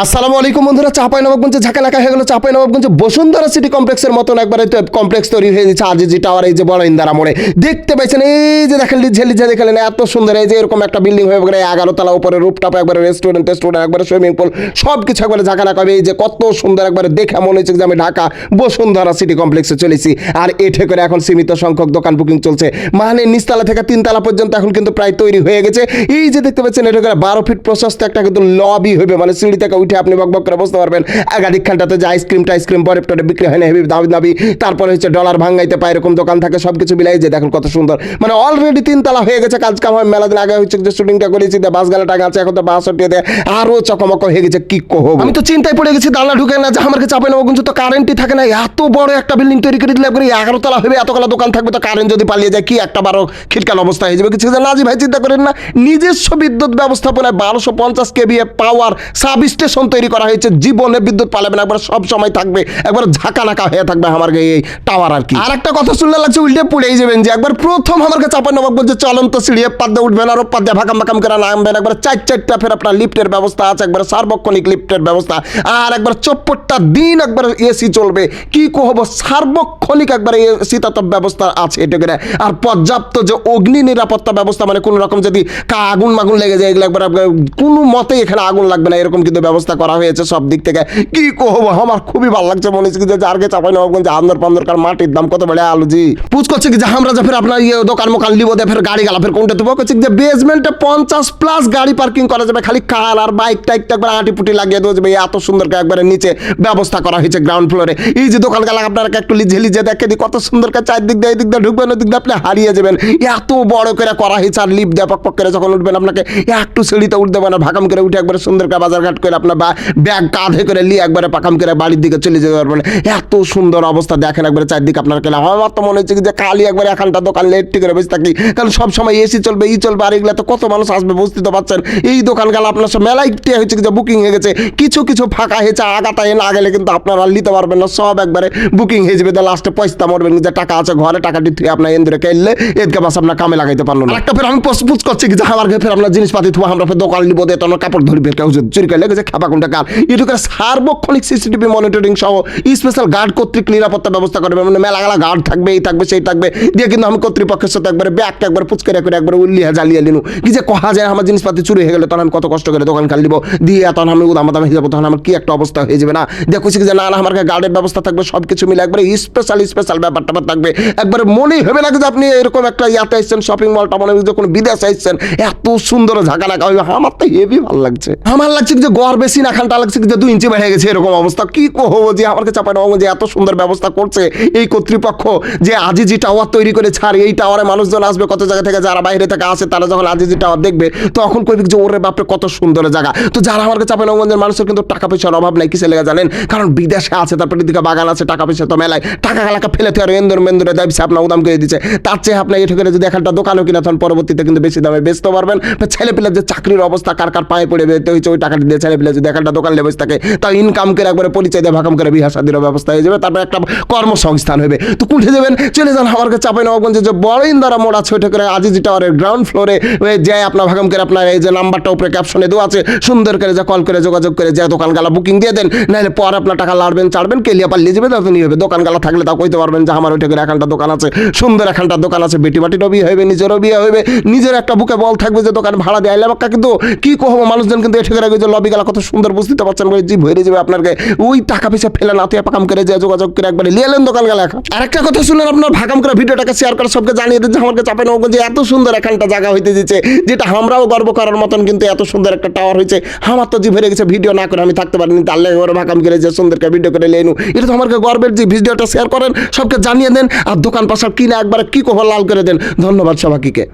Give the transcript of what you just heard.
আসসালামু আলাইকুম বন্ধুরা, চাপাই নবাবগঞ্জে ঝাঁকা ঝাঁকানাকা হয়ে গেল। চাপাই নবাবগঞ্জে বসুন্ধরা সিটি কমপ্লেক্সের মতন একবারে কমপ্লেক্স তৈরি হয়ে গেছে। আজিজি টাওয়ার এই যে বড় ইন্দারা মোড়ে দেখতে পাইছেন, এই যে দেখেন লিজে লিজে দেখলেন, এত সুন্দর, এই যে এরকম একটা বিল্ডিং হয়ে গেলে এগারো তলা উপরে রুপটপ একবারে রেস্টুরেন্ট টেস্টুরেন্ট একবারে সুইমিং পুল সব কিছু একবারে ঝাঁকা ঝাঁকানাকা হবে। এই যে কত সুন্দর একবারে দেখে মনে হচ্ছে যে আমি ঢাকা, বসুন্ধরা সিটি কমপ্লেক্সে চলেছি। আর এঠে করে এখন সীমিত সংখ্যক দোকান বুকিং চলছে। মানে নিচতলা থেকে তিনতলা পর্যন্ত এখন কিন্তু প্রায় তৈরি হয়ে গেছে। এই যে দেখতে পাচ্ছেন এটা করে বারো ফিট প্রশস্ত একটা কিন্তু লবি হবে মানে সিঁড়ি থেকে উঠে আপনি বক বক করে বসতে পারবেন। একাধিক খানটাতে যে আইসক্রিম টাইসক্রিম বরফ টরে বিক্রি হয় না হেবি দাবি দাবি তারপরে হচ্ছে ডলার ভাঙাইতে পায়, এরকম দোকান থাকে সব কিছু মিলাই যে দেখুন কত সুন্দর। মানে অলরেডি তিনতলা হয়ে গেছে কাজ কাম হয়, মেলা দিন আগে হচ্ছে যে শুটিংটা করেছি বাস গালা টাকা আছে, এখন তো বাস হটিয়ে দেয় আরও চকমক হয়ে গেছে, কি কহ আমি তো চিন্তায় পড়ে গেছি দানা ঢুকে না, যে আমার কাছে চাপে নেব, কিন্তু তো কারেন্টই থাকে না, এত বড় একটা বিল্ডিং তৈরি করে দিলে একবারে এগারো তলা হবে, এতগুলো দোকান থাকবে, তো কারেন্ট যদি পালিয়ে যায়, কি একটা বারো খিটকাল অবস্থা হয়ে যাবে, কিছু না জি ভাই, চিন্তা করেন না, নিজস্ব বিদ্যুৎ ব্যবস্থাপনায় বারোশো পঞ্চাশ কেভিএ পাওয়ার সাব স্টেশন তৈরি করা হয়েছে, জীবনে বিদ্যুৎ পালাবে না, একবার সব সময় থাকবে, একবার ঝাঁকা নাকা হয়ে থাকবে আমার গায়ে এই টাওয়ার আর কি। আর একটা কথা শুনলে লাগছে, উল্টে পড়েই যাবেন যে একবার প্রথম আমার কাছে চাপা নবাব বলছে চলন্ত সিঁড়ি পাদ্দে উঠবেন আর পাদ্দে ভাকাম ভাকাম করে নামবেন। একবার চার চারটা ফের আপনার লিফটের ব্যবস্থা আছে, একবার সার্বক্ষণিক লিফটের ব্যবস্থা, আর একবার চপ্পটটা দিন একবার এসি চলবে। কি কহব, সার্বক্ষণিক একবার তত ব্যবস্থা আছে এটা করে। আর পর্যাপ্ত যে অগ্নি নিরাপত্তা ব্যবস্থা মানে কোনো রকম যদি কা আগুন মাগুন লেগে যায়, এগুলো একবার কোনো মতেই এখানে আগুন লাগবে না, এরকম কিন্তু ব্যবস্থা করা হয়েছে সব দিক থেকে। কি কহব? আমার খুবই ভালো লাগছে মনে হচ্ছে যে যারকে চাপাই নবাবগঞ্জ আন্দর পান্দর কার মাটির দাম কত বেড়ে আলু জি? পুজ করছে যে আমরা যে ফের আপনার ইয়ে দোকান মোকান লিবো দে ফের গাড়ি গালা, ফের কোনটা দেবো? করছে যে বেসমেন্টে পঞ্চাশ প্লাস গাড়ি পার্কিং করা যাবে, খালি কার আর বাইক টাইক একবার আটি পুটি লাগিয়ে দেওয়া যাবে। এত সুন্দর একবারে নিচে ব্যবস্থা করা হয়েছে গ্রাউন্ড ফ্লোরে এই যে দোকান গালা আপনারা একটু লিজে লিজে দেখে দিই, কত সুন্দর করে চারদিক দিয়ে, এদিক দিয়ে ঢুকবেন, ওদিক দিয়ে আপনি হারিয়ে যাবেন। এত বড় করে করা হয়েছে আর লিপ দিয়ে পক পক করে যখন উঠবেন, আপনাকে একটু সিঁড়িতে উঠতে পারেন ভাকাম করে উঠে একবার সুন্দর করে বাজার ঘাট করে আপনার ব্যাগ কাঁধে করে নিয়ে একবারে পাকাম করে বাড়ির দিকে চলে যেতে পারবেন এত সুন্দর অবস্থা দেখেন একবারে চারদিকে আপনার কেলা। আমার তো মনে হচ্ছে যে খালি একবার এখানটা দোকান লেটটি করে বসে থাকি। কারণ সব সময় এসি চলবে, ই চলবে, আর এগুলা তো কত মানুষ আসবে বুঝতে তো পারছেন। এই দোকান গেলে আপনার সব মেলাই কি যে বুকিং হয়ে গেছে। কিছু কিছু ফাঁকা হয়েছে আগাতায় না গেলে কিন্তু আপনারা নিতে পারবেন না। সব একবারে বুকিং হয়ে যাবে। লাস্টে পয়সা মরবেন, যে টাকা আছে ঘরে টাকাটি থুয়ে আপনার এন্দ্রে খেললে এদকে বাস আপনার কামে লাগাইতে পারল না। একটা ফের আমি পুচ করছি যে আমার ফের আমরা জিনিসপাতি থুয়া, আমরা ফের দোকান নিবো দিয়ে তোমার কাপড় ধরি ফের কেউ যদি চুরি করলে গেছে কোনটা কাল এটুকু সার্বক্ষণিক সিসিটিভি মনিটরিং সহ স্পেশাল গার্ড কর্তৃক নিরাপত্তা ব্যবস্থা করবে মানে মেলা গেলা গার্ড থাকবে, এই থাকবে, সেই থাকবে। দিয়ে কিন্তু আমি কর্তৃপক্ষের সাথে একবারে করে একবার জ্বালিয়ে কি যে কহা যায়, আমার জিনিসপাতি চুরি হয়ে গেলে তখন আমি কত কষ্ট করে দোকান দিব। দিয়ে তখন আমি দাম তখন আমার কি একটা অবস্থা হয়ে যাবে না? যে, না না, আমার গার্ডের ব্যবস্থা থাকবে সব কিছু মিলে একবারে স্পেশাল স্পেশাল থাকবে। একবারে মনেই হবে না যে আপনি এরকম একটা ইয়াতে আসছেন শপিং মলটা হয় যে কোনো বিদেশে আসছেন এত সুন্দর ঝাঁকা হবে আমার তো হেভি ভালো লাগছে। আমার লাগছে যে গড় বেশি না খানটা লাগছে যে দুই ইঞ্চি বেড়ে গেছে, এরকম অবস্থা। কি কহবো যে আমাকে যে এত সুন্দর ব্যবস্থা করছে এই কর্তৃপক্ষ যে আজিজি টাওয়ার তৈরি করে ছাড়। এই টাওয়ারে মানুষজন আসবে, কত জায়গা থেকে যারা বাইরে থেকে আসে, তারা যখন আজিজি টাওয়ার দেখবে, তখন কবি যে, ওরে বাপরে, কত সুন্দর জায়গা। তো যারা আমার চাপে নগঞ্জের মানুষের কিন্তু টাকা পয়সার অভাব নাই কিসে লেগে জানেন? কারণ বিদেশে আছে তারপরে দিকে বাগান আছে, টাকা পয়সা তো মেলায়। টাকা গালাকা ফেলেতে আর এন্দর মেন্দরে দেয় আপনার উদাম করে দিচ্ছে তার চেয়ে আপনার এঠে করে যদি একটা দোকানও কিনা তখন পরবর্তীতে কিন্তু বেশি দামে বেচতে পারবেন। ছেলে যে চাকরির অবস্থা, কার কার পায়ে পড়ে বেরোতে হয়েছে ওই টাকাটি দিয়ে ছেলে পেলে যদি একটা দোকান লেবে থাকে তা ইনকাম করে একবারে পরিচয় দিয়ে ভাকাম করে বিহার শাদির ব্যবস্থা হয়ে যাবে, তারপরে একটা কর্মসংস্থান হবে। তো কুঠে দেবেন চলে যান আমার কাছে চাপাই নবাবগঞ্জে যে বড় ইন্দারা মোড় ওইটা করে আজিজি টাওয়ারের গ্রাউন্ড ফ্লোরে যায় আপনার ভাগাম করে আপনার এই যে নাম্বারটা উপরে ক্যাপশনে দেওয়া আছে, সুন্দর করে যা কল করে যোগাযোগ করে যা দোকান গালা বুকিং দিয়ে দেন, নাহলে পর আপনার টাকা লাড়বেন, চাড়বেন, কেলিয়া পাল্লিয়ে যাবে তখন হবে। দোকান গালা থাকলে তা কইতে পারবেন যে আমার ওইটা করে এখানটা দোকান আছে, সুন্দর এখানটা দোকান আছে, বেটি বাটিরও বিয়ে হবে নিজেরও বিয়ে হবে নিজের একটা বুকে বল থাকবে যে দোকান ভাড়া দেয় এলাকা কিন্তু, কি কহবো, মানুষজন কিন্তু এঠে করে যে লবি গালা কত সুন্দর বুঝতে পারছেন বলে জি ভরে যাবে আপনাকে ওই টাকা পয়সা ফেলে নাতে পাকাম করে যে যোগাযোগ করে একবারে লিয়ে এলেন দোকান গেলে এখন আর একটা কথা শুনলেন আপনার ভাকাম করে ভিডিওটাকে শেয়ার করে, সবকে জানিয়ে যে আমাকে চাপে নেব যে এত সুন্দর এখানটা জায়গা হইতে দিচ্ছে যেটা আমরাও গর্ব করার মতন কিন্তু এত সুন্দর একটা টাওয়ার হয়েছে আমার তো জি ভরে গেছে, ভিডিও না করে আমি থাকতে পারিনি তাহলে ওরা ভাকাম করে যে সুন্দর করে ভিডিও করে লেনু এটা তো আমাকে গর্বের যে ভিডিওটা শেয়ার করেন, সবকে জানিয়ে দেন, আর দোকান পাশার কিনে একবার কি কহ লাল করে দেন। ধন্যবাদ সবাইকে।